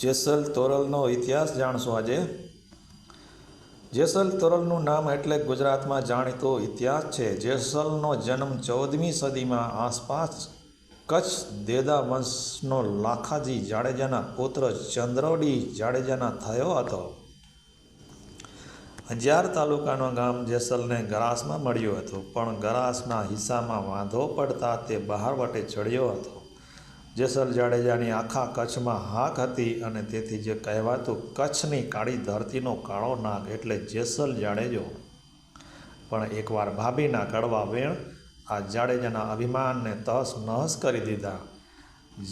જેસલ તોરલનો ઇતિહાસ જાણશો આજે. જેસલ તોરલનું નામ એટલે ગુજરાતમાં જાણીતો ઇતિહાસ છે. જેસલનો જન્મ ચૌદમી સદીમાં આસપાસ કચ્છ દેદા વંશનો લાખાજી જાડેજાના પુત્ર ચંદ્રવડી જાડેજાના થયો હતો. અંજાર તાલુકાનું ગામ જેસલને ગરાસમાં મળ્યું હતું, પણ ગરાસના હિસ્સામાં વાંધો પડતા તે બહાર વટે ચડ્યો હતો. જેસલ જાડેજાની આખા કચ્છમાં હાક હતી અને તેથી જે કહેવાતું કચ્છની કાળી ધરતીનો કાળો નાગ એટલે જેસલ જાડેજો. પણ એકવાર ભાભીના કડવા વેણ આ જાડેજાના અભિમાનને તહસ નહસ કરી દીધા.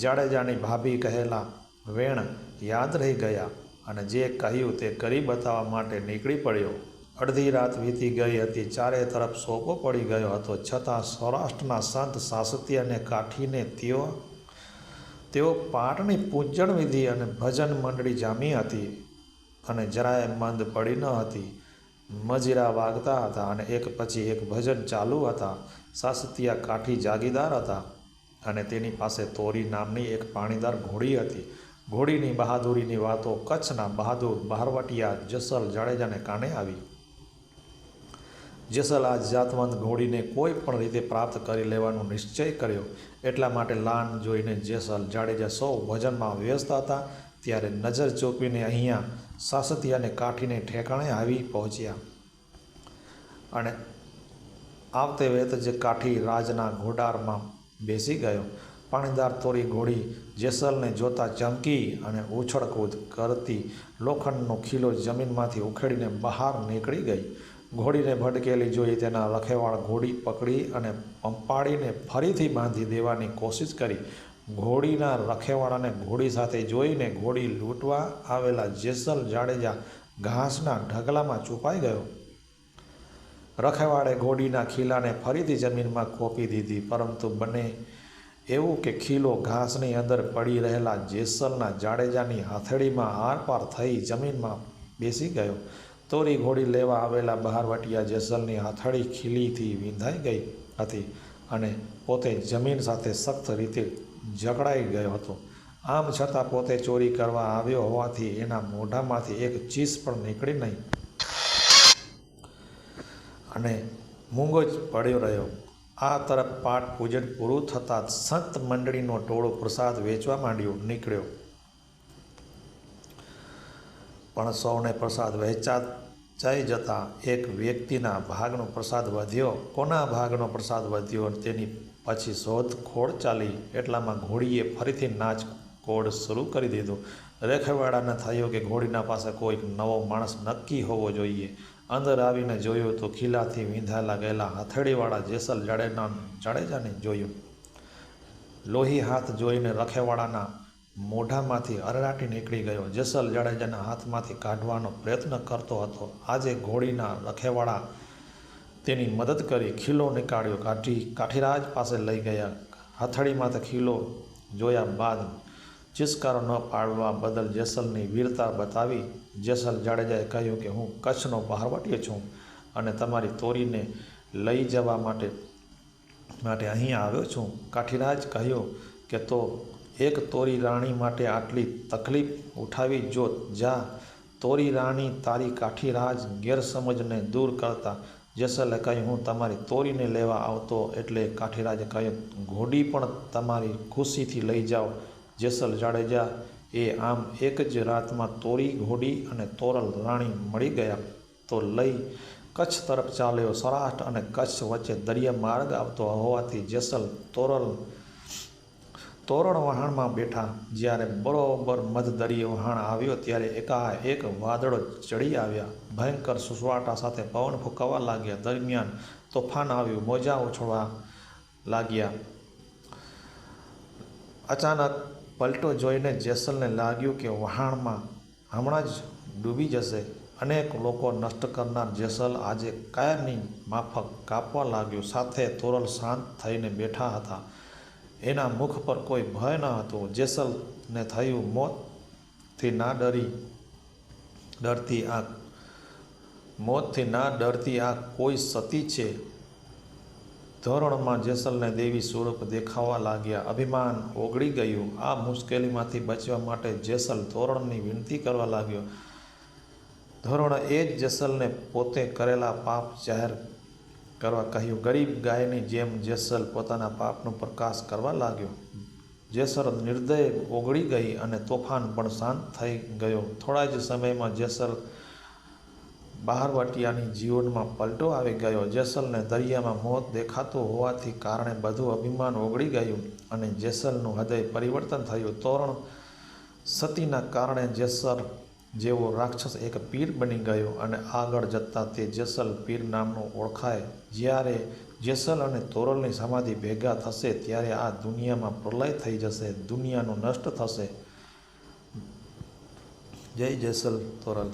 જાડેજાની ભાભી કહેલા, વેણ, યાદ રહી ગયા અને જે કહ્યું તે કરી બતાવવા માટે નીકળી પડ્યો. અડધી રાત વીતી ગઈ હતી, ચારે તરફ સોપો પડી ગયો હતો. છતાં સૌરાષ્ટ્રના સંત સાસતિયાને કાઠીને તેઓ તેઓ પાટની પૂજન વિધિ અને ભજન મંડળી જામી હતી અને જરાય મંદ પડી ન હતી. મજીરા વાગતા હતા અને એક પછી એક ભજન ચાલુ હતા. સાસતિયા કાઠી જાગીદાર હતા અને તેની પાસે તોરી નામની એક પાણીદાર ઘોડી હતી. ઘોડીની બહાદુરીની વાતો કચ્છના બહાદુર, બહારવટિયા, જસલ, જાડેજાને કાને આવી? જેસલ આ જાતવંત ઘોડીને કોઈ પણ રીતે પ્રાપ્ત કરી લેવાનો નિશ્ચય કર્યો. એટલા માટે લાન જોઈને જેસલ જાડેજા સૌ ભજનમાં વ્યસ્ત હતા, ત્યારે નજર ચોકવીને અહીંયા સાસતિયાને કાઠીને ઠેકાણે આવી પહોંચ્યા. અને આવતે વેત જે કાઠી રાજના ઘોડારમાં બેસી ગયો. પાણીદાર તોરી ઘોડી જેસલને જોતા ચમકી અને ઉછળકૂદ કરતી લોખંડનો ખીલો જમીનમાંથી ઉખેડીને બહાર નીકળી ગઈ. ઘોડીને ભટકેલી જોઈ તેના રખેવાળ ઘોડી પકડી અને પંપાડીને ફરીથી બાંધી દેવાની કોશિશ કરી. ઘોડીના રખેવાળાને ઘોડી સાથે જોઈને ઘોડી લૂંટવા આવેલા જેસલ જાડેજા ઘાસના ઢગલામાં છુપાઈ ગયો. રખેવાળે ઘોડીના ખીલાને ફરીથી જમીનમાં કોપી દીધી, પરંતુ બને એવું કે ખીલો ઘાસની અંદર પડી રહેલા જેસલના જાડેજાની હથેળીમાં આરપાર થઈ જમીનમાં બેસી ગયો. તોરી ઘોડી લેવા આવેલા બહારવટિયા જેસલની હાથળી ખીલીથી વિંધાઈ ગઈ હતી અને પોતે જમીન સાથે સખ્ત રીતે જકડાઈ ગયો હતો. આમ છતાં પોતે ચોરી કરવા આવ્યો હોવાથી એના મોઢામાંથી એક ચીસ પણ નીકળી નહીં અને મૂંગો જ પડ્યો રહ્યો. આ તરફ પાઠ પૂજન પૂરું થતાં સંત મંડળીનો ટોળો પ્રસાદ વેચવા માંડ્યો, નીકળ્યો. પણ સૌને પ્રસાદ વહેંચાઈ જતા એક વ્યક્તિના ભાગનો પ્રસાદ વધ્યો. કોના ભાગનો પ્રસાદ વધ્યો તેની પછી શોધખોળ ચાલી. એટલામાં ઘોડીએ ફરીથી નાચ કોડ શરૂ કરી દીધો. રેખવાડાને થયો કે ઘોડીના પાસે કોઈક નવો માણસ નક્કી હોવો જોઈએ. અંદર આવીને જોયું તો ખીલાથી વીંધાયેલા ગયેલા હથેળીવાળા જેસલ જાડેના જાડેજાને જોયું. લોહી હાથ જોઈને રખેવાળાના મોઢામાંથી અરડાટી નીકળી ગયો. જેસલ જાડેજાના હાથમાંથી કાઢવાનો પ્રયત્ન કરતો હતો. આજે ઘોડીના રખેવાળા તેની મદદ કરી ખીલો નીકાળ્યો. કાઠી, કાઠીરાજ પાસે લઈ ગયા. હથળીમાંથી ખીલો જોયા બાદ ચિસ્કારો ન પાડવા બદલ જેસલની વીરતા બતાવી જેસલ જાડેજાએ કહ્યું કે, હું કચ્છનો બહારવટીયો છું અને તમારી તોરીને લઈ જવા માટે માટે અહીં આવ્યો છું. કાઠીરાજ કહ્યું કે, તો એક તોરી રાણી માટે આટલી તકલીફ ઉઠાવી જો જા, તોરી રાણી તારી કાઠીરાજ ગેરસમજને દૂર કરતા. જેસલે કહ્યું, હું તમારી તોરીને લેવા આવતો એટલે કાઠીરાજે કહ્યું, ઘોડી પણ તમારી ખુશીથી લઈ જાઓ. જેસલ જાડેજા એ આમ એક જ રાતમાં તોરી, ઘોડી અને તોરલ રાણી મળી ગયા. તો લઈ કચ્છ તરફ ચાલ્યો સૌરાષ્ટ્ર અને કચ્છ વચ્ચે દરિયા માર્ગ આવતો હોવાથી જેસલ તોરલ તોરણ વહાણમાં બેઠા જ્યારે બરોબર મધદરિયે વહાણ આવ્યો ત્યારે એકાએક વાદળો ચડી આવ્યા. ભયંકર સુસવાટા સાથે પવન ફૂંકાવા લાગ્યા. દરમિયાન તોફાન આવ્યું. મોજા ઉછળવા લાગ્યા. અચાનક પલટો જોઈને જેસલને લાગ્યું કે વહાણમાં હમણાં જ ડૂબી જશે. અનેક લોકો નષ્ટ કરનાર જેસલ આજે કાયરની માફક કાપવા લાગ્યું. સાથે તોરલ શાંત થઈને બેઠા હતા. એના મુખ પર કોઈ ભય ન હતો. જેસલને થયું મોતથી ના ડરી, ડરતી આ મોતથી ના ડરતી આ કોઈ સતી છે? ધોરણમાં જેસલને દેવી સ્વરૂપ દેખાવા લાગ્યા. અભિમાન ઓગળી ગયું. આ મુશ્કેલીમાંથી બચવા માટે જેસલ ધોરણની વિનંતી કરવા લાગ્યો. ધોરણ એ જ જેસલને પોતે કરેલા પાપ જાહેર કરવા કહ્યું, ગરીબ ગાયની જેમ જેસલ પોતાના પાપનો પ્રકાશ કરવા લાગ્યો. જેસર નિર્દય ઓગળી ગઈ અને તોફાન પણ શાંત થઈ ગયો. થોડા જ સમયમાં જેસલ બહારવટિયાની જીવનમાં પલટો આવી ગયો. જેસલને દરિયામાં મોત દેખાતો હોવાથી કારણે બધું અભિમાન ઓગળી ગયું અને જેસલનું હૃદય પરિવર્તન થયું. તોરણ સતીના કારણે જેસર જેવો રાક્ષસ એક પીર બની ગયો અને આગળ જતાં તે જેસલ પીર નામનું ઓળખાય. જ્યારે જેસલ અને તોરલની સમાધિ ભેગા થશે, ત્યારે આ દુનિયામાં પ્રલય થઈ જશે, દુનિયાનું નષ્ટ થશે. જય જેસલ, તોરલ.